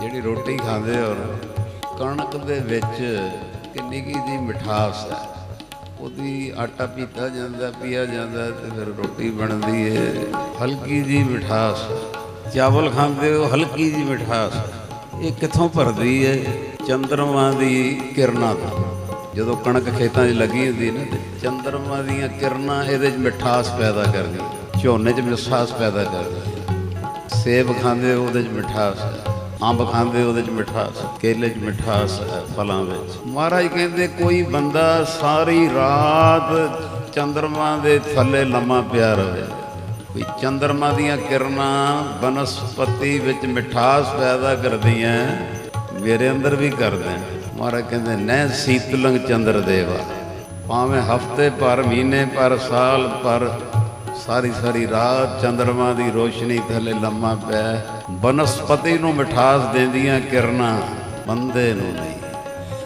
ਜਿਹੜੀ ਰੋਟੀ ਖਾਂਦੇ ਔਰ ਕਣਕ ਦੇ ਵਿੱਚ ਕਿੰਨੀ ਕੀ ਦੀ ਮਿਠਾਸ ਹੈ ਉਹਦੀ ਆਟਾ ਪੀਤਾ ਜਾਂਦਾ ਪੀਆ ਜਾਂਦਾ ਤੇ ਫਿਰ ਰੋਟੀ ਬਣਦੀ ਹੈ ਹਲਕੀ ਜੀ ਮਿਠਾਸ। ਚਾਵਲ ਖਾਂਦੇ ਹੋ ਹਲਕੀ ਜੀ ਮਿਠਾਸ। ਇਹ ਕਿੱਥੋਂ ਭਰਦੀ ਹੈ ਚੰਦਰਮਾ ਦੀ ਕਿਰਨਾਂ ਤੋਂ। ਜਦੋਂ ਕਣਕ ਖੇਤਾਂ 'ਚ ਲੱਗੀ ਹੁੰਦੀ ਨਾ ਤੇ ਚੰਦਰਮਾ ਦੀਆਂ ਕਿਰਨਾਂ ਇਹਦੇ 'ਚ ਮਿਠਾਸ ਪੈਦਾ ਕਰਦੀਆਂ। ਝੋਨੇ 'ਚ ਮਿਠਾਸ ਪੈਦਾ ਕਰਦੀਆਂ। ਸੇਬ ਖਾਂਦੇ ਹੋ, ਉਹਦੇ 'ਚ ਮਿਠਾਸ ਹੈ। ਅੰਬ ਖਾਂਦੇ ਉਹਦੇ 'ਚ ਮਿਠਾਸ ਹੈ। ਕੇਲੇ 'ਚ ਮਿਠਾਸ ਹੈ ਫਲਾਂ ਵਿੱਚ। ਮਹਾਰਾਜ ਕਹਿੰਦੇ, ਕੋਈ ਬੰਦਾ ਸਾਰੀ ਰਾਤ ਚੰਦਰਮਾ ਦੇ ਥੱਲੇ ਲੰਮਾ ਪਿਆ ਰਹੇ। ਵੀ ਚੰਦਰਮਾ ਦੀਆਂ ਕਿਰਨਾਂ ਬਨਸਪਤੀ ਵਿੱਚ ਮਿਠਾਸ ਪੈਦਾ ਕਰਦੀਆਂ, ਮੇਰੇ ਅੰਦਰ ਵੀ ਕਰਦੇ ਮਹਾਰਾਜ ਕਹਿੰਦੇ ਨੈ ਸੀਤਲੰਗ ਚੰਦਰ ਦੇਵਾ। ਭਾਵੇਂ ਹਫ਼ਤੇ ਪਰ, ਮਹੀਨੇ ਪਰ, ਸਾਲ ਪਰ ਸਾਰੀ ਸਾਰੀ ਰਾਤ ਚੰਦਰਮਾ ਦੀ ਰੋਸ਼ਨੀ ਥੱਲੇ ਲੰਮਾ ਪਿਆ। ਬਨਸਪਤੀ ਨੂੰ ਮਿਠਾਸ ਦਿੰਦੀਆਂ ਕਿਰਨਾਂ ਬੰਦੇ ਨੂੰ ਨਹੀਂ।